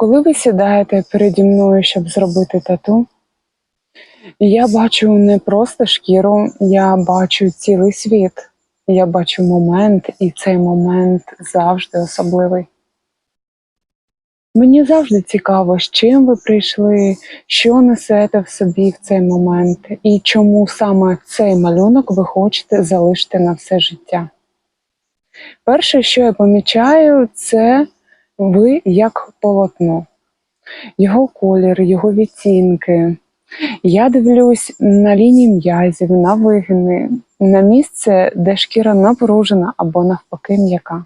Коли ви сідаєте переді мною, щоб зробити тату, я бачу не просто шкіру, я бачу цілий світ. Я бачу момент, і цей момент завжди особливий. Мені завжди цікаво, з чим ви прийшли, що несете в собі в цей момент, і чому саме цей малюнок ви хочете залишити на все життя. Перше, що я помічаю, це ви як полотно, його колір, його відтінки. Я дивлюсь на лінії м'язів, на вигини, на місце, де шкіра напружена або навпаки м'яка.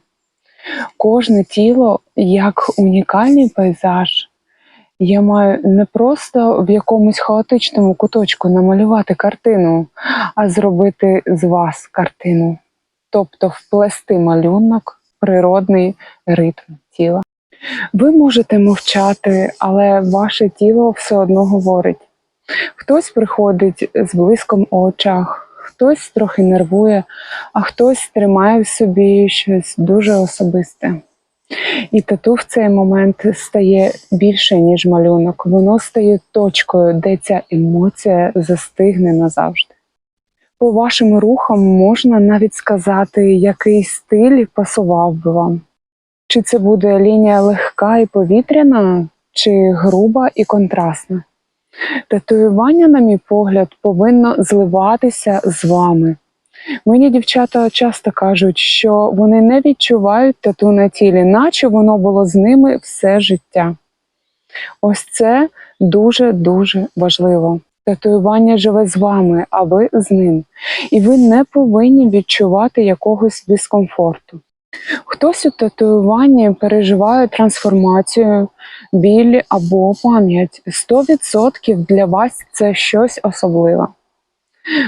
Кожне тіло як унікальний пейзаж. Я маю не просто в якомусь хаотичному куточку намалювати картину, а зробити з вас картину, тобто вплести малюнок, природний ритм тіла. Ви можете мовчати, але ваше тіло все одно говорить. Хтось приходить з блиском у очах, хтось трохи нервує, а хтось тримає в собі щось дуже особисте. І тату в цей момент стає більше, ніж малюнок. Воно стає точкою, де ця емоція застигне назавжди. По вашим рухам можна навіть сказати, який стиль пасував би вам. Чи це буде лінія легка і повітряна, чи груба і контрастна. Татуювання, на мій погляд, повинно зливатися з вами. Мені дівчата часто кажуть, що вони не відчувають тату на тілі, наче воно було з ними все життя. Ось це дуже-дуже важливо. Татуювання живе з вами, а ви з ним. І ви не повинні відчувати якогось дискомфорту. Хтось у татуюванні переживає трансформацію, біль або пам'ять. 100% для вас це щось особливе.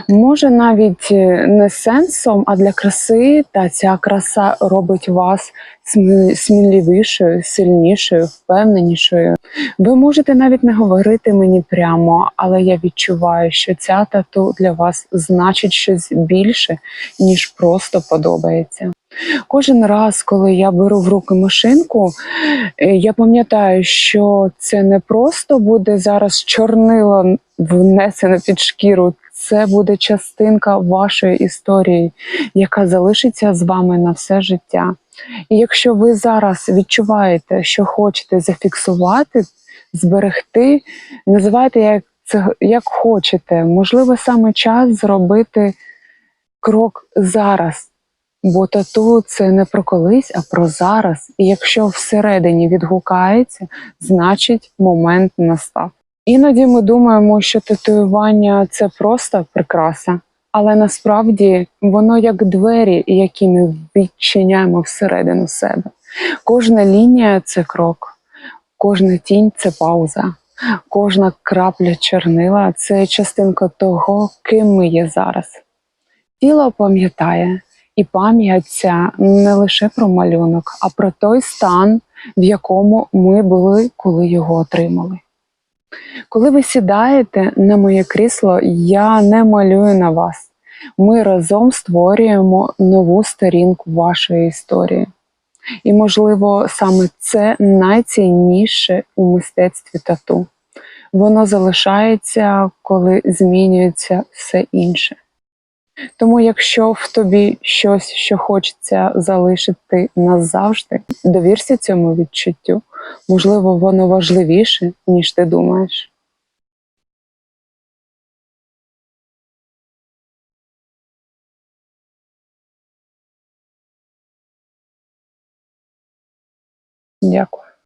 Може, навіть е, не сенсом, а для краси, та ця краса робить вас сміливішою, сильнішою, впевненішою. Ви можете навіть не говорити мені прямо, але я відчуваю, що ця тату для вас значить щось більше, ніж просто подобається. Кожен раз, коли я беру в руки машинку, е, я пам'ятаю, що це не просто буде зараз чорнило внесене під шкіру. Це буде частинка вашої історії, яка залишиться з вами на все життя. І якщо ви зараз відчуваєте, що хочете зафіксувати, зберегти, називайте як це як хочете. Можливо, саме час зробити крок зараз. Бо тату це не про колись, а про зараз. І якщо всередині відгукається, значить момент настав. Іноді ми думаємо, що татуювання це просто прикраса, але насправді воно як двері, які ми відчиняємо всередину себе. Кожна лінія це крок, кожна тінь це пауза, кожна крапля чорнила це частинка того, ким ми є зараз. Тіло пам'ятає, і пам'ять ця не лише про малюнок, а про той стан, в якому ми були, коли його отримали. Коли ви сідаєте на моє крісло, я не малюю на вас. Ми разом створюємо нову сторінку вашої історії. І, можливо, саме це найцінніше у мистецтві тату. Воно залишається, коли змінюється все інше. Тому, якщо в тобі щось, що хочеться залишити назавжди, довірся цьому відчуттю. Можливо, воно важливіше, ніж ти думаєш. Дякую.